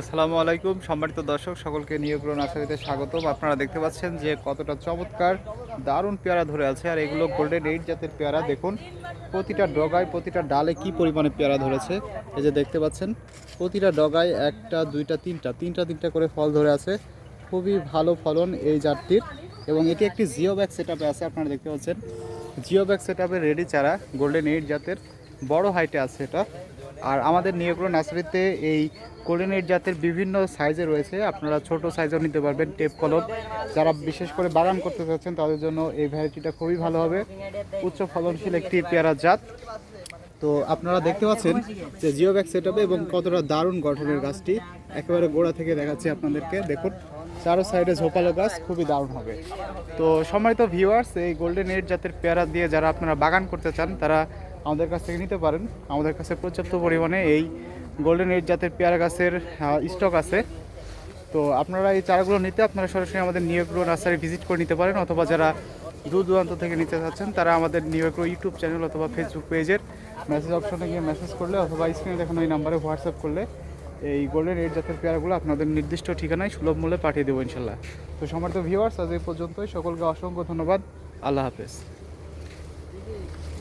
আসসালামু আলাইকুম, সম্মানিত দর্শক, সকলকে নিয়োগ্রহ নার্সারিতে স্বাগতম। আপনারা দেখতে পাচ্ছেন যে কতটা চমৎকার, দারুণ পেয়ারা ধরে আছে, আর এগুলো গোল্ডেন এইট জাতের পেয়ারা। দেখুন, প্রতিটা ডগায়, প্রতিটা ডালে কি পরিমাণে পেয়ারা ধরেছে। এই যে দেখতে পাচ্ছেন, প্রতিটা ডগায় একটা, দুইটা, তিনটা তিনটা তিনটা করে ফল ধরে আছে। খুবই ভালো ফলন এই জাতটির। এবং এটি একটি জিও ব্যাগ সেট আছে, আপনারা দেখতে পাচ্ছেন। জিও ব্যাগ সেট রেডি চারা গোল্ডেন এইট জাতের। বড় হাইটে আছে এটা। আর আমাদের নিয়োগ্র নার্সারিতে এই এইট জাতের বিভিন্ন সাইজে রয়েছে। আপনারা ছোট সাইজও নিতে পারবেন টেপ কলম। যারা বিশেষ করে বাগান করতে চাচ্ছেন, তাদের জন্য এই ভ্যারাইটিটা খুবই ভালো হবে। উচ্চ ফলনশীল একটি পেয়ারা জাত। তো আপনারা দেখতে পাচ্ছেন যে জিও ব্যাগ সেট এবং কতটা দারুণ গঠনের গাছটি একেবারে গোড়া থেকে দেখাচ্ছি আপনাদেরকে। দেখুন, চারো সাইডে ঝোপালো গাছ, খুবই দারুণ হবে। তো সম্মানিত ভিউয়ার্স এই গোল্ডেন এইট জাতের পেয়ারা দিয়ে যারা আপনারা বাগান করতে চান, তারা আমাদের কাছ থেকে নিতে পারেন। আমাদের কাছে পর্যাপ্ত পরিমাণে এই গোল্ডেন এইট জাতের পেয়ারা গাছের স্টক আছে। তো আপনারা এই চারাগুলো নিতে আপনারা সরাসরি আমাদের নিউ নিয়োগ্র নার্সারি ভিজিট করে নিতে পারেন অথবা যারা দূর দূরান্ত থেকে নিতে চাচ্ছেন, তারা আমাদের নিউ নিয়োগ্র ইউটিউব চ্যানেল অথবা ফেসবুক পেজের মেসেজ অপশনে গিয়ে মেসেজ করলে অথবা স্ক্রিনে দেখানো এই নাম্বারে হোয়াটসঅ্যাপ করলে এই গোল্ডেন এইট জাতের পেয়ারাগুলো আপনাদের নির্দিষ্ট ঠিকানায় সুলভ মূল্যে পাঠিয়ে দেবো ইনশাল্লাহ। তো সম্মানিত ভিউয়ার্স আজ এই পর্যন্তই। সকলকে অসংখ্য ধন্যবাদ। আল্লাহ হাফেজ।